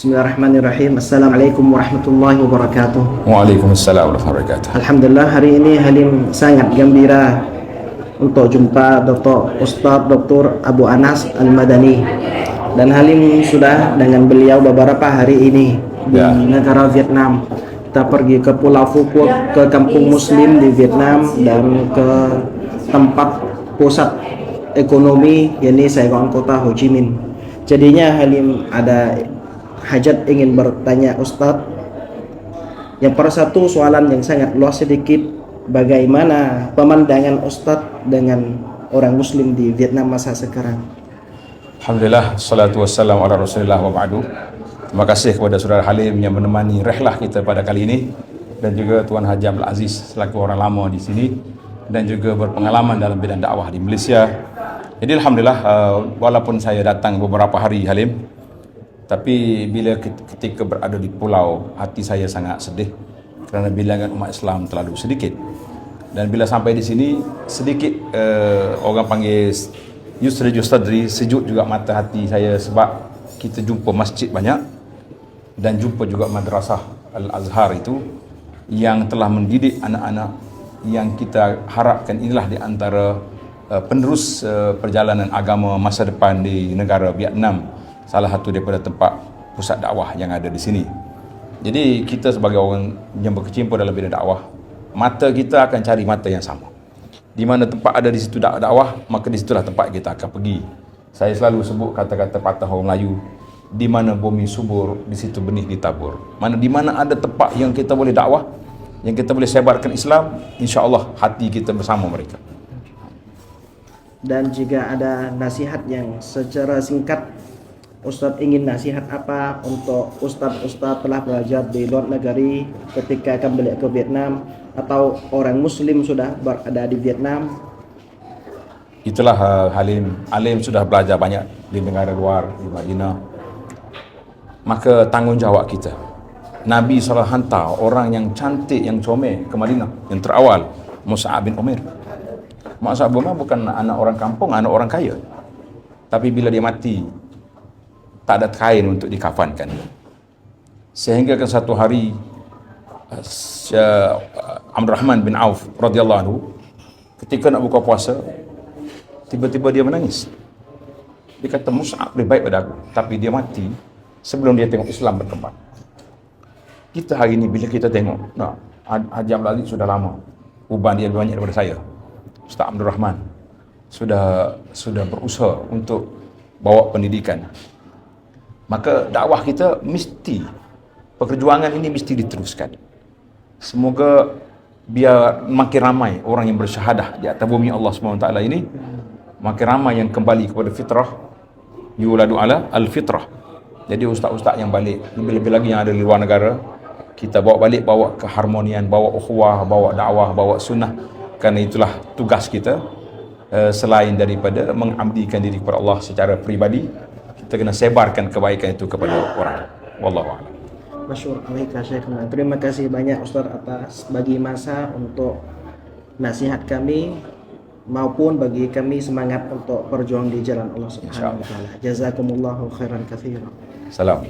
Bismillahirrahmanirrahim. Assalamualaikum warahmatullahi wabarakatuh. Waalaikumsalam warahmatullahi wabarakatuh. Alhamdulillah hari ini Halim sangat gembira untuk jumpa Dr. Ustaz Dr. Abu Anas Al-Madani. Dan Halim sudah dengan beliau beberapa hari ini di Ya. negara Vietnam. Kita pergi ke Pulau Phu Quoc, ke kampung muslim di Vietnam dan ke tempat pusat ekonomi yakni Saigon kota Ho Chi Minh. Jadinya Halim ada hajat ingin bertanya Ustadz yang per satu soalan yang sangat luas sedikit bagaimana pemandangan Ustadz dengan orang muslim di Vietnam masa sekarang Alhamdulillah, salatu wassalamu ala rasulillah wa ba'du. Terima kasih kepada saudara Halim yang menemani rehlah kita pada kali ini dan juga Tuan Haji Abdul Aziz selaku orang lama di sini dan juga berpengalaman dalam bidang dakwah di Malaysia. Jadi Alhamdulillah, uh, walaupun saya datang beberapa hari Halim, tapi bila ket- ketika berada di pulau, hati saya sangat sedih kerana bilangan umat Islam terlalu sedikit. Dan bila sampai di sini, sedikit uh, orang panggil Yusri Justadri, sejuk juga mata hati saya sebab kita jumpa masjid banyak dan jumpa juga madrasah Al-Azhar itu yang telah mendidik anak-anak yang kita harapkan inilah di antara uh, penerus uh, perjalanan agama masa depan di negara Vietnam salah satu daripada tempat pusat dakwah yang ada di sini. Jadi kita sebagai orang yang berkecimpung dalam bidang dakwah mata kita akan cari mata yang sama. Di mana tempat ada di situ dak- dakwah maka di situlah tempat kita akan pergi. Saya selalu sebut kata-kata patah orang Melayu di mana bumi subur di situ benih ditabur. Mana di mana ada tempat yang kita boleh dakwah yang kita boleh sebarkan Islam insya-Allah hati kita bersama mereka. Dan jika ada nasihat yang secara singkat Ustadz ingin nasihat apa untuk Ustadz-Ustadz telah belajar di luar negeri ketika kembali ke Vietnam atau orang Muslim sudah berada di Vietnam? Itulah uh, Halim. Halim sudah belajar banyak di negara luar di Madinah. Maka tanggungjawab kita. Nabi SAW hantar orang yang cantik yang comel ke Madinah yang terawal Mus'ab bin Umair. Mus'ab bin Umair bukan anak orang kampung anak orang kaya. Tapi bila dia mati tak ada kain untuk dikafankan. Sehingga ke satu hari uh, Syekh, uh, Abdul Rahman bin Auf radhiyallahu anhu ketika nak buka puasa tiba-tiba dia menangis. Dia kata Mus'ab lebih baik pada aku. Tapi dia mati sebelum dia tengok Islam berkembang. Kita hari ini bila kita tengok nah, Haji Abdul Aziz sudah lama. Uban dia lebih banyak daripada saya. Ustaz Abdul Rahman sudah sudah berusaha untuk bawa pendidikan maka dakwah kita mesti perjuangan ini mesti diteruskan. Semoga biar makin ramai orang yang bersyahadah di atas bumi Allah SWT ini makin ramai yang kembali kepada fitrah. Yuladu ala al-fitrah. Jadi ustaz-ustaz yang balik lebih-lebih lagi yang ada di luar negara kita bawa balik bawa keharmonian bawa ukhuwah bawa dakwah bawa sunnah. Kerana itulah tugas kita eh, selain daripada mengabdikan diri kepada Allah secara peribadi kita kena sebarkan kebaikan itu kepada orang wallahu a'lam Masyur alaika Syekhna. Terima kasih banyak Ustaz atas bagi masa untuk nasihat kami maupun bagi kami semangat untuk berjuang di jalan Allah Subhanahu wa taala. Jazakumullahu khairan katsiran. salam